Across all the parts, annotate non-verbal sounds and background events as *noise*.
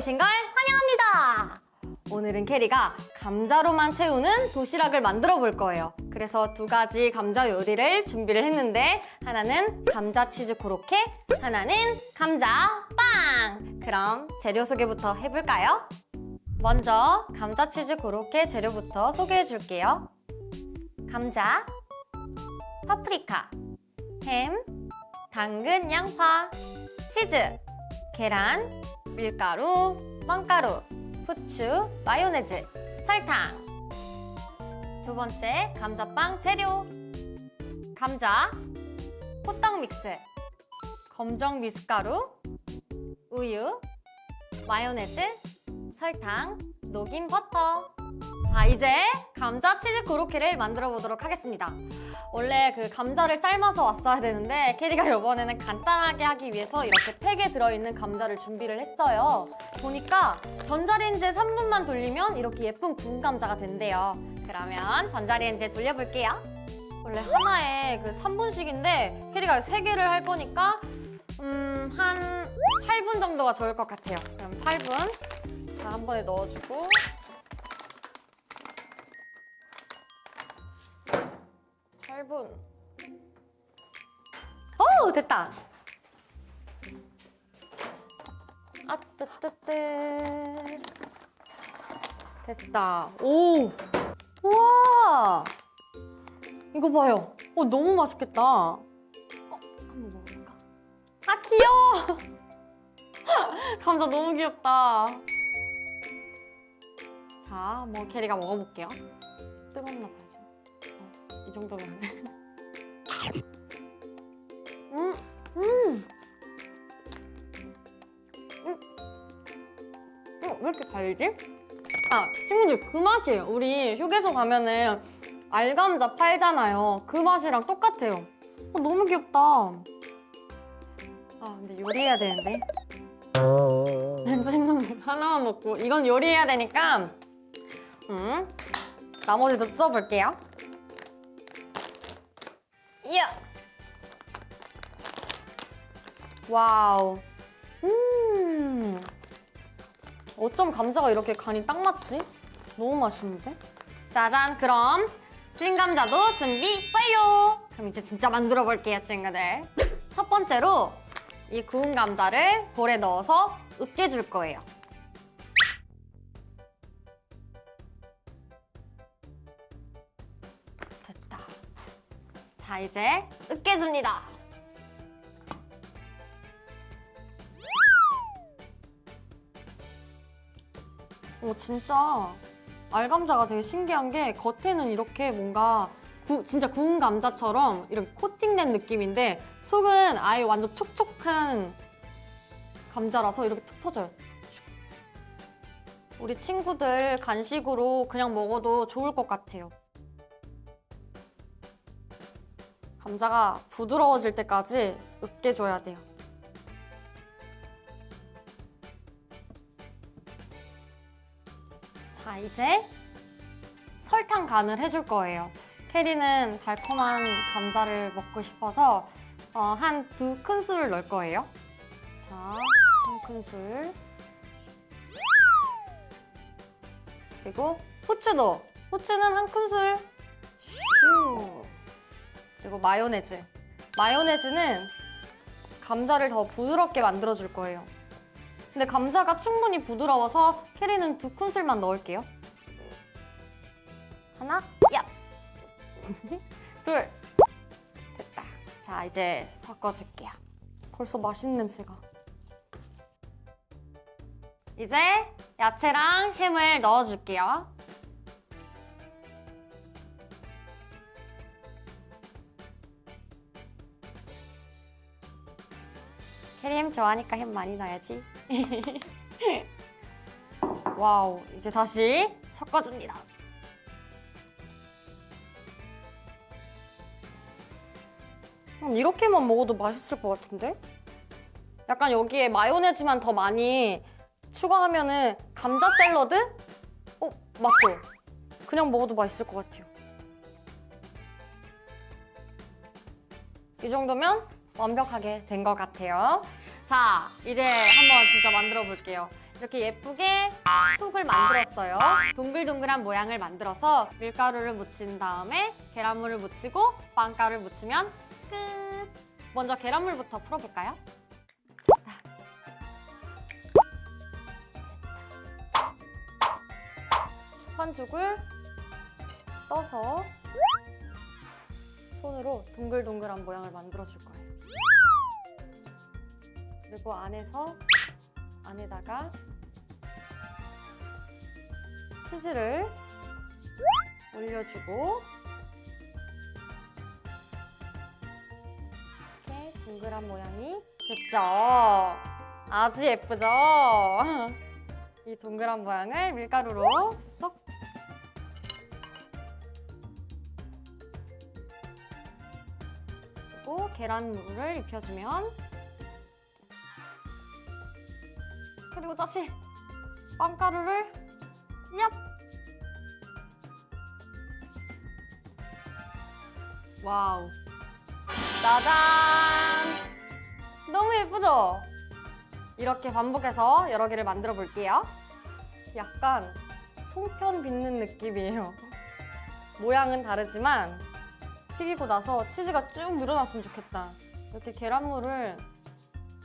오신 걸 환영합니다. 오늘은 캐리가 감자로만 채우는 도시락을 만들어 볼 거예요. 그래서 두 가지 감자 요리를 준비를 했는데 하나는 감자 치즈 코로케, 하나는 감자 빵. 그럼 재료 소개부터 해볼까요? 먼저 감자 치즈 코로케 재료부터 소개해 줄게요. 감자, 파프리카, 햄, 당근, 양파, 치즈, 계란, 밀가루, 빵가루, 후추, 마요네즈, 설탕. 두 번째, 감자빵 재료. 감자, 호떡 믹스, 검정 미숫가루, 우유, 마요네즈, 설탕, 녹인 버터. 자, 이제 감자 치즈 고로케를 만들어 보도록 하겠습니다. 원래 그 감자를 삶아서 왔어야 되는데 캐리가 이번에는 간단하게 하기 위해서 이렇게 팩에 들어있는 감자를 준비를 했어요. 보니까 전자레인지에 3분만 돌리면 이렇게 예쁜 구운 감자가 된대요. 그러면 전자레인지에 돌려볼게요. 원래 하나에 그 3분씩인데 캐리가 3개를 할 거니까 음, 한 8분 정도가 좋을 것 같아요. 그럼 8분. 자, 한 번에 넣어주고 8분. 오, 됐다. 아, 뜨뜨뜨. 됐다. 오! 와! 이거 봐요. 어, 너무 맛있겠다. 어? 아, 귀여워! *laughs* 감자 너무 귀엽다. 자, 뭐 캐리가 먹어볼게요. 뜨겁나 봐요. 어, 이 정도면. *laughs* 음, 음. 음. 어, 왜 이렇게 달지? 아, 친구들 그 맛이에요. 우리 휴게소 가면은 알감자 팔잖아요. 그 맛이랑 똑같아요. 어, 너무 귀엽다. 아, 근데 요리해야 되는데. 거 *laughs* 하나만 먹고 이건 요리해야 되니까 음, 나머지도 뜯어볼게요. 이야! 와우. 음. 어쩜 감자가 이렇게 간이 딱 맞지? 너무 맛있는데? 짜잔, 그럼 찐 감자도 준비 완료! 그럼 이제 진짜 만들어 볼게요, 친구들. 첫 번째로 이 구운 감자를 볼에 넣어서 으깨줄 거예요. 이제 으깨줍니다. 오, 진짜 알감자가 되게 신기한 게 겉에는 이렇게 뭔가 구- 진짜 구운 감자처럼 이렇게 코팅된 느낌인데 속은 아예 완전 촉촉한 감자라서 이렇게 툭 터져요. 우리 친구들 간식으로 그냥 먹어도 좋을 것 같아요. 감자가 부드러워질 때까지 으깨줘야 돼요. 자, 이제 설탕 간을 해줄 거예요. 캐리는 달콤한 감자를 먹고 싶어서 어, 한 두 큰술을 넣을 거예요. 자, 한 큰술. 그리고 후추도. 후추는 한 큰술. 슈. 그리고 마요네즈. 마요네즈는 감자를 더 부드럽게 만들어줄 거예요. 근데 감자가 충분히 부드러워서 캐리는 두 큰술만 넣을게요. 하나, 야! *laughs* 둘, 됐다. 자, 이제 섞어줄게요. 벌써 맛있는 냄새가. 이제 야채랑 햄을 넣어줄게요. 햄 좋아하니까 햄 많이 넣어야지. *laughs* 와우, 이제 다시 섞어줍니다. 음, 이렇게만 먹어도 맛있을 것 같은데? 약간 여기에 마요네즈만 더 많이 추가하면은 감자 샐러드? 어, 맞죠? 그냥 먹어도 맛있을 것 같아요. 이 정도면 완벽하게 된 것 같아요. 자, 이제 한번 진짜 만들어 볼게요. 이렇게 예쁘게 속을 만들었어요. 동글동글한 모양을 만들어서 밀가루를 묻힌 다음에 계란물을 묻히고 빵가루를 묻히면 끝. 먼저 계란물부터 풀어볼까요? 반죽을 떠서 손으로 동글동글한 모양을 만들어 줄 거예요. 그리고 안에서 안에다가 치즈를 올려주고 이렇게 동그란 모양이 됐죠? 아주 예쁘죠? 이 동그란 모양을 밀가루로 쏙 그리고 계란물을 입혀주면 그리고 다시 빵가루를 얍! 와우 짜잔 너무 예쁘죠? 이렇게 반복해서 여러 개를 만들어 볼게요 약간 송편 빚는 느낌이에요 *laughs* 모양은 다르지만 튀기고 나서 치즈가 쭉 늘어났으면 좋겠다. 이렇게 계란물을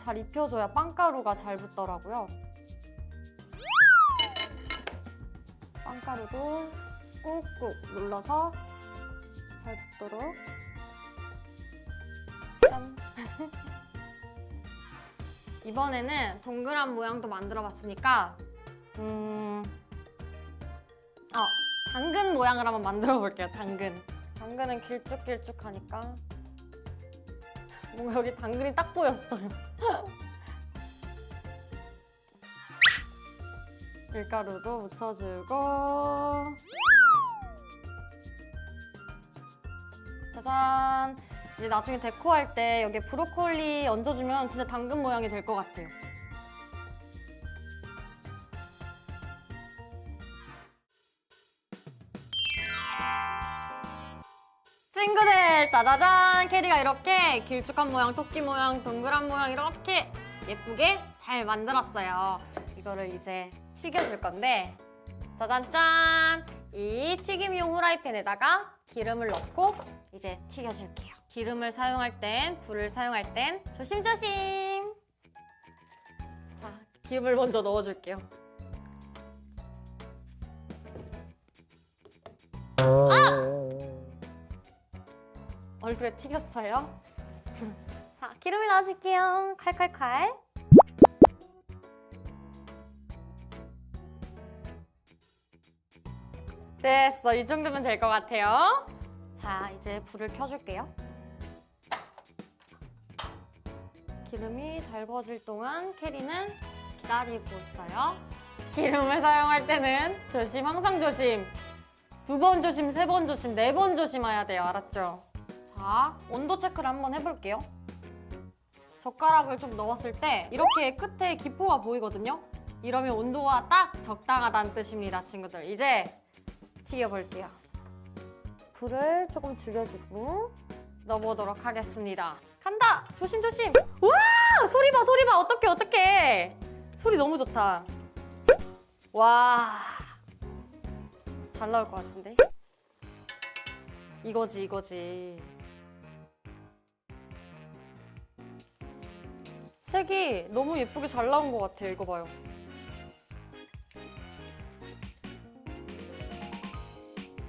잘 입혀줘야 빵가루가 잘 붙더라고요. 빵가루도 꾹꾹 눌러서 잘 붙도록. 짠. *laughs* 이번에는 동그란 모양도 만들어 봤으니까, 음, 어, 당근 모양을 한번 만들어 볼게요, 당근. 당근은 길쭉길쭉하니까 뭔가 여기 당근이 딱 보였어요. *laughs* 밀가루도 묻혀주고 짜잔 이제 나중에 데코할 때 여기에 브로콜리 얹어주면 진짜 당근 모양이 될 것 같아요. 짜자잔 캐리가 이렇게 길쭉한 모양, 토끼 모양, 동그란 모양 이렇게 예쁘게 잘 만들었어요. 이거를 이제 튀겨줄 건데 짜잔 짠 이 튀김용 후라이팬에다가 기름을 넣고 이제 튀겨줄게요. 기름을 사용할 땐 불을 사용할 땐 조심조심. 자 기름을 먼저 넣어줄게요. 얼굴에 튀겼어요. *laughs* 자, 기름을 넣어줄게요. 칼칼칼. 됐어. 이 정도면 될 것 같아요. 자, 이제 불을 켜줄게요. 기름이 달궈질 동안 캐리는 기다리고 있어요. 기름을 사용할 때는 조심, 항상 조심. 두 번 조심, 세 번 조심, 네 번 조심해야 돼요. 알았죠? 자, 온도 체크를 한번 해볼게요. 젓가락을 좀 넣었을 때 이렇게 끝에 기포가 보이거든요? 이러면 온도가 딱 적당하다는 뜻입니다, 친구들. 이제 튀겨볼게요. 불을 조금 줄여주고 넣어보도록 하겠습니다. 간다! 조심조심! 와! 소리 봐, 소리 봐! 어떡해, 어떡해! 소리 너무 좋다. 와. 잘 나올 것 같은데? 이거지, 이거지. 색이 너무 예쁘게 잘 나온 것 같아요. 이거 봐요.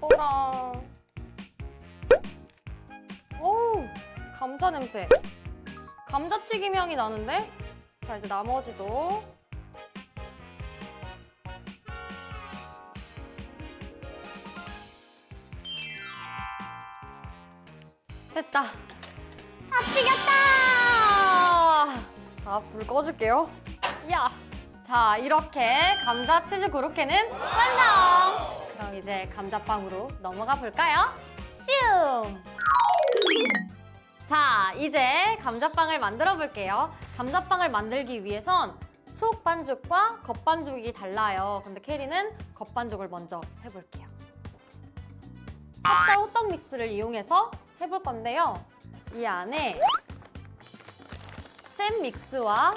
어라. 어우, 감자 냄새. 감자튀김 향이 나는데? 자, 이제 나머지도 됐다. 다 튀겼다! 자, 불 꺼줄게요. 야! 자, 이렇게 감자 치즈 고로케는 완성! 그럼 이제 감자빵으로 넘어가 볼까요? 슝! 자, 이제 감자빵을 만들어 볼게요. 감자빵을 만들기 위해선 속 반죽과 겉 반죽이 달라요. 근데 캐리는 겉 반죽을 먼저 해볼게요. 찹쌀 호떡 믹스를 이용해서 해볼 건데요. 이 안에 잼 믹스와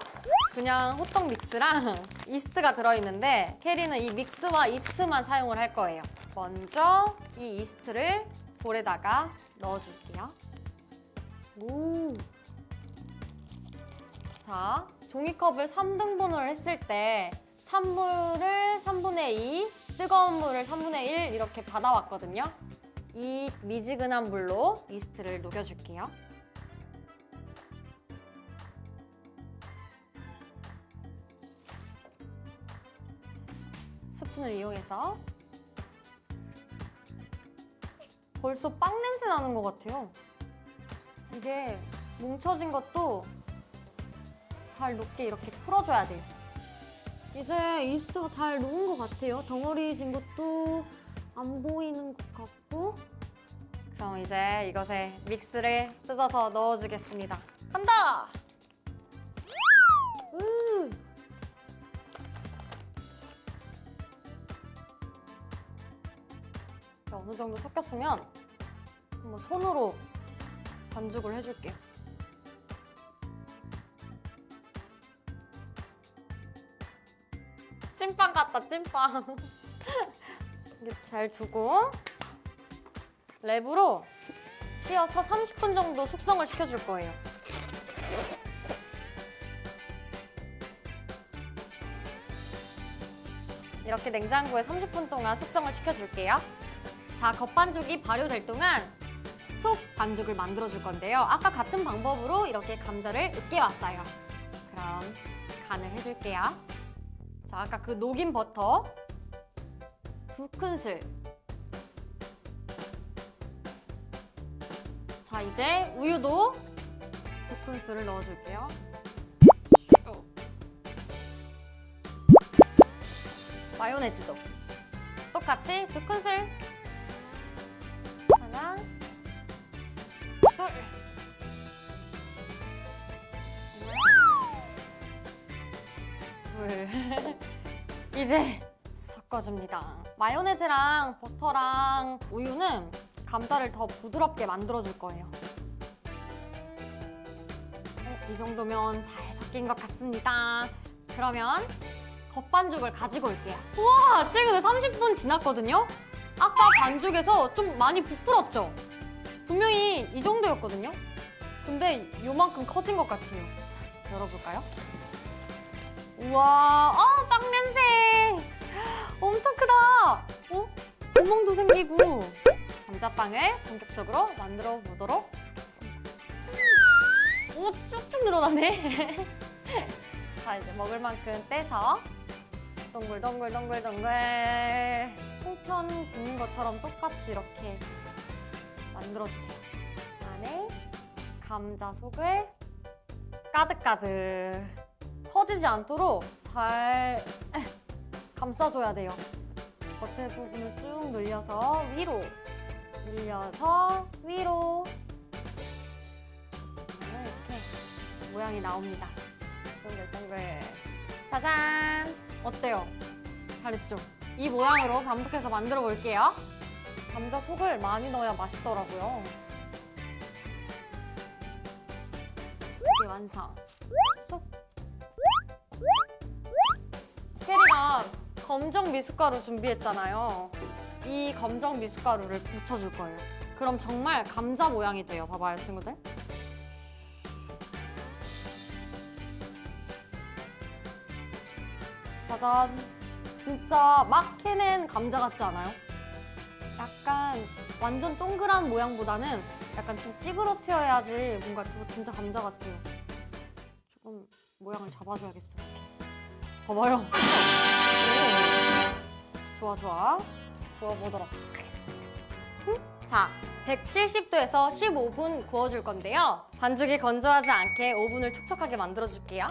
그냥 호떡 믹스랑 *laughs* 이스트가 들어있는데 캐리는 이 믹스와 이스트만 사용을 할 거예요. 먼저 이 이스트를 볼에다가 넣어줄게요. 오. 자, 종이컵을 3등분을 했을 때 찬물을 3분의 2, 뜨거운 물을 3분의 1 이렇게 받아왔거든요. 이 미지근한 물로 이스트를 녹여줄게요. 스푼을 이용해서 벌써 빵 냄새 나는 것 같아요. 이게 뭉쳐진 것도 잘 녹게 이렇게 풀어줘야 돼요. 이제 이스트가 잘 녹은 것 같아요. 덩어리진 것도 안 보이는 것 같고. 그럼 이제 이것에 믹스를 뜯어서 넣어주겠습니다. 간다! 자, 어느 정도 섞였으면 한번 손으로 반죽을 해줄게요. 찐빵 같다, 찐빵. *laughs* 이렇게 잘 두고 랩으로 씌어서 30분 정도 숙성을 시켜줄 거예요. 이렇게 냉장고에 30분 동안 숙성을 시켜줄게요. 자, 겉반죽이 발효될 동안 속 반죽을 만들어 줄 건데요. 아까 같은 방법으로 이렇게 감자를 으깨 왔어요. 그럼 간을 해줄게요. 자, 아까 그 녹인 버터 두 큰술. 자, 이제 우유도 두 큰술을 넣어줄게요. 어. 마요네즈도 똑같이 두 큰술. 이제 섞어줍니다. 마요네즈랑 버터랑 우유는 감자를 더 부드럽게 만들어줄 거예요. 어, 이 정도면 잘 섞인 것 같습니다. 그러면 겉반죽을 가지고 올게요. 우와, 지금 30분 지났거든요? 아까 반죽에서 좀 많이 부풀었죠? 분명히 이 정도였거든요? 근데 요만큼 커진 것 같아요. 열어볼까요? 우와, 아! 엄청 크다! 어? 구멍도 생기고. 감자빵을 본격적으로 만들어 보도록 하겠습니다. 오, 쭉쭉 늘어나네. *laughs* 자, 이제 먹을 만큼 떼서 동글 동글 동글 동글 송편 굽는 것처럼 똑같이 이렇게 만들어주세요. 안에 감자 속을 가득가득 터지지 않도록 잘 감싸줘야 돼요. 겉에 부분을 쭉 늘려서 위로, 늘려서 위로 이렇게 모양이 나옵니다. 동글동글. 짜잔! 어때요? 잘했죠? 이 모양으로 반복해서 만들어 볼게요. 감자 속을 많이 넣어야 맛있더라고요. 이게 완성. 쏙. 검정 미숫가루 준비했잖아요. 이 검정 미숫가루를 묻혀줄 거예요. 그럼 정말 감자 모양이 돼요. 봐봐요, 친구들. 짜잔. 진짜 막 캐낸 감자 같지 않아요? 약간 완전 동그란 모양보다는 약간 좀 찌그러트여야지 뭔가 더 진짜 감자 같아요. 조금 모양을 잡아줘야겠어. 봐봐요. 오. 좋아, 좋아. 구워보도록 하겠습니다. 응? 자, 170도에서 15분 구워줄 건데요. 반죽이 건조하지 않게 오븐을 촉촉하게 만들어줄게요.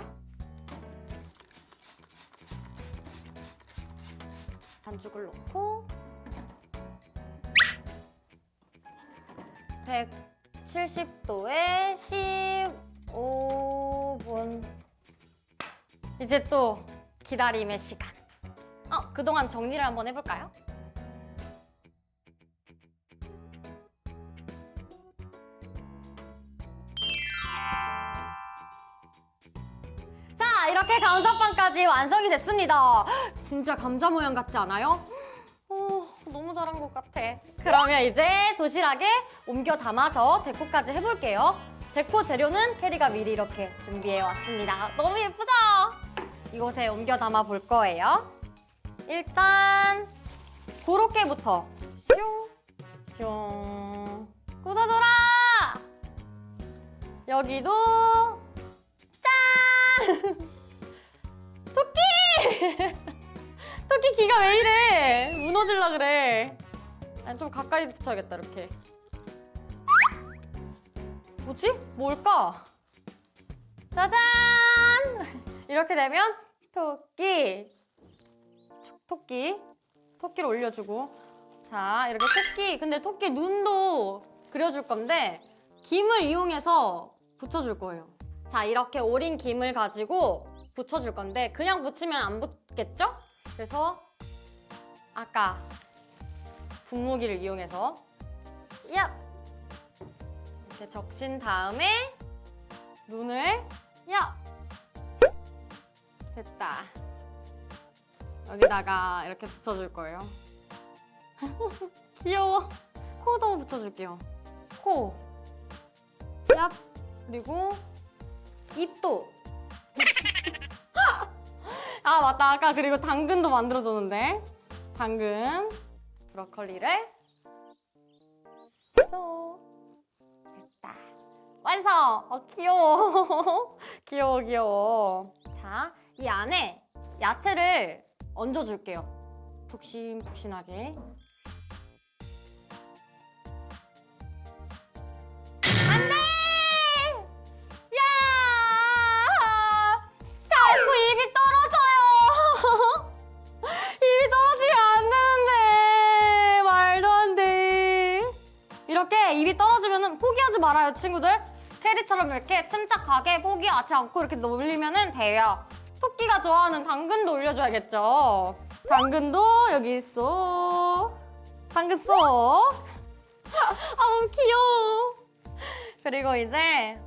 반죽을 넣고 170도에 15분 이제 또 기다림의 시간 어, 그동안 정리를 한번 해볼까요? 이렇게 감자빵까지 완성이 됐습니다. 진짜 감자 모양 같지 않아요? 오, 너무 잘한 것 같아. 그러면 이제 도시락에 옮겨 담아서 데코까지 해볼게요. 데코 재료는 캐리가 미리 이렇게 준비해 왔습니다. 너무 예쁘죠? 이곳에 옮겨 담아 볼 거예요. 일단 고로케부터 슝, 슝, 꽂아줘라! 여기도 짠! *laughs* 토끼! *laughs* 토끼 귀가 왜 이래? 무너질라 그래. 난좀 가까이 붙여야겠다, 이렇게. 뭐지? 뭘까? 짜잔! *laughs* 이렇게 되면 토끼. 토끼. 토끼를 올려주고. 자, 이렇게 토끼. 근데 토끼 눈도 그려줄 건데, 김을 이용해서 붙여줄 거예요. 자, 이렇게 오린 김을 가지고 붙여줄 건데, 그냥 붙이면 안 붙겠죠? 그래서 아까 분무기를 이용해서 야 이렇게 적신 다음에 눈을 야 됐다. 여기다가 이렇게 붙여줄 거예요. *laughs* 귀여워. 코도 붙여줄게요. 코. 야, 그리고 입도. *laughs* 아 맞다. 아까 그리고 당근도 만들어줬는데. 당근 브로콜리를 쏙 됐다. 완성! 어 귀여워. *laughs* 귀여워 귀여워. 자 이 안에 야채를 얹어줄게요 푹신푹신하게 안 돼 야 자꾸 입이 떨어져요 *laughs* 입이 떨어지면 안 되는데 말도 안 돼. 이렇게 입이 떨어지면 포기하지 말아요 친구들. 캐리처럼 이렇게 침착하게 포기하지 않고 이렇게 놀리면 돼요. 토끼가 좋아하는 당근도 올려줘야겠죠. 당근도 여기 있어. 당근 쏙. *laughs* 아우 귀여워. 그리고 이제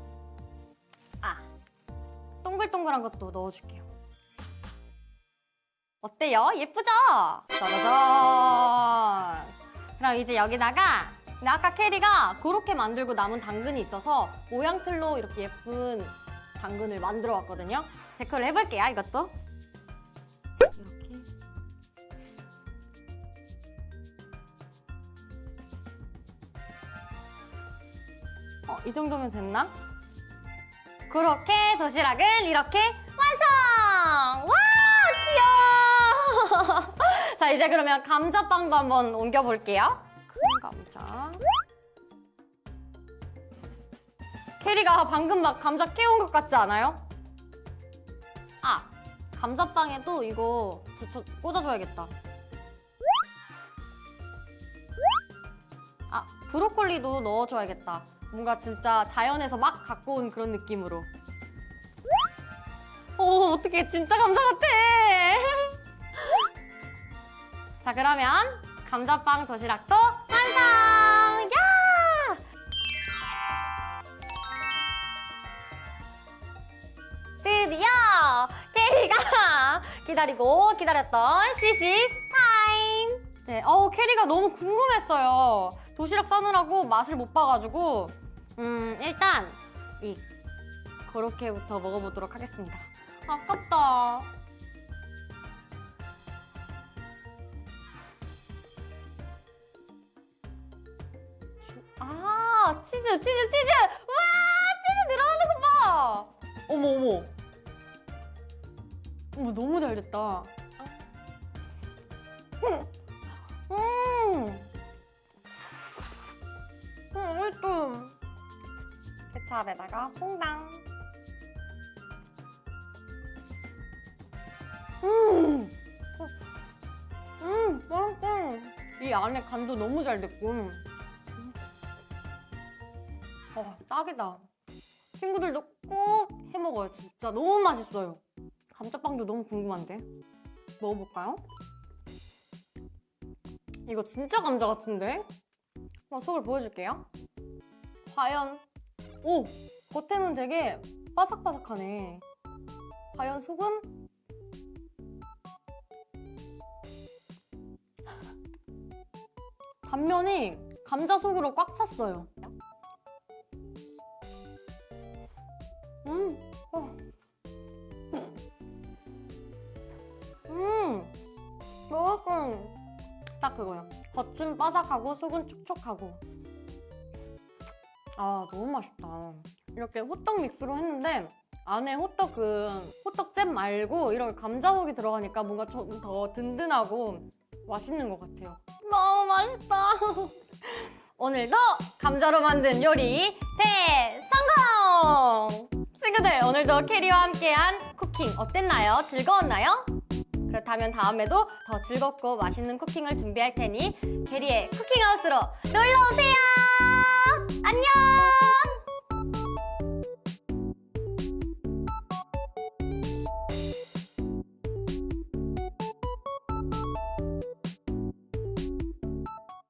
아 동글동글한 것도 넣어줄게요. 어때요? 예쁘죠? 짜자잔! 그럼 이제 여기다가 근데 아까 캐리가 그렇게 만들고 남은 당근이 있어서 모양틀로 이렇게 예쁜 당근을 만들어 왔거든요. 데코를 해볼게요, 이것도. 이렇게. 어, 이 정도면 됐나? 그렇게 도시락을 이렇게 완성! 와, 귀여워! *laughs* 자, 이제 그러면 감자빵도 한번 옮겨볼게요. 큰 감자. 캐리가 방금 막 감자 깨운 것 같지 않아요? 아, 감자빵에도 이거 붙여, 꽂아줘야겠다. 아, 브로콜리도 넣어줘야겠다. 뭔가 진짜 자연에서 막 갖고 온 그런 느낌으로. 오, 어떡해. 진짜 감자 같아. *laughs* 자, 그러면 감자빵 도시락도 캐리가 *laughs* 기다리고 기다렸던 시식 타임! 네, 어 캐리가 너무 궁금했어요. 도시락 싸느라고 맛을 못 봐가지고 음 일단 이 그렇게부터 먹어보도록 하겠습니다. 아깝다. 아 치즈 치즈 치즈 와 치즈 늘어나는 거 봐. 어머 어머. 어머 너무 잘 됐다. 음. 음. 음, 맛있어. 케찹에다가 퐁당. 음. 음, 맛있어. 이 안에 간도 너무 잘 됐고. 음. 어, 딱이다. 친구들도 꼭 해먹어요. 진짜 너무 맛있어요. 감자빵도 너무 궁금한데. 먹어볼까요? 이거 진짜 감자 같은데? 어, 속을 보여줄게요. 과연 오! 겉에는 되게 바삭바삭하네. 과연 속은? 단면이 감자 속으로 꽉 찼어요. 음, 어. 맛있어. 딱 그거요. 겉은 바삭하고 속은 촉촉하고. 아, 너무 맛있다. 이렇게 호떡 믹스로 했는데 안에 호떡 그 호떡잼 말고 이렇게 감자옥이 들어가니까 뭔가 좀 더 든든하고 맛있는 것 같아요. 너무 맛있다. *laughs* 오늘도 감자로 만든 요리 대성공! 친구들 오늘도 캐리와 함께한 쿠킹 어땠나요? 즐거웠나요? 그렇다면 다음에도 더 즐겁고 맛있는 쿠킹을 준비할 테니 캐리의 쿠킹하우스로 놀러 오세요! 안녕!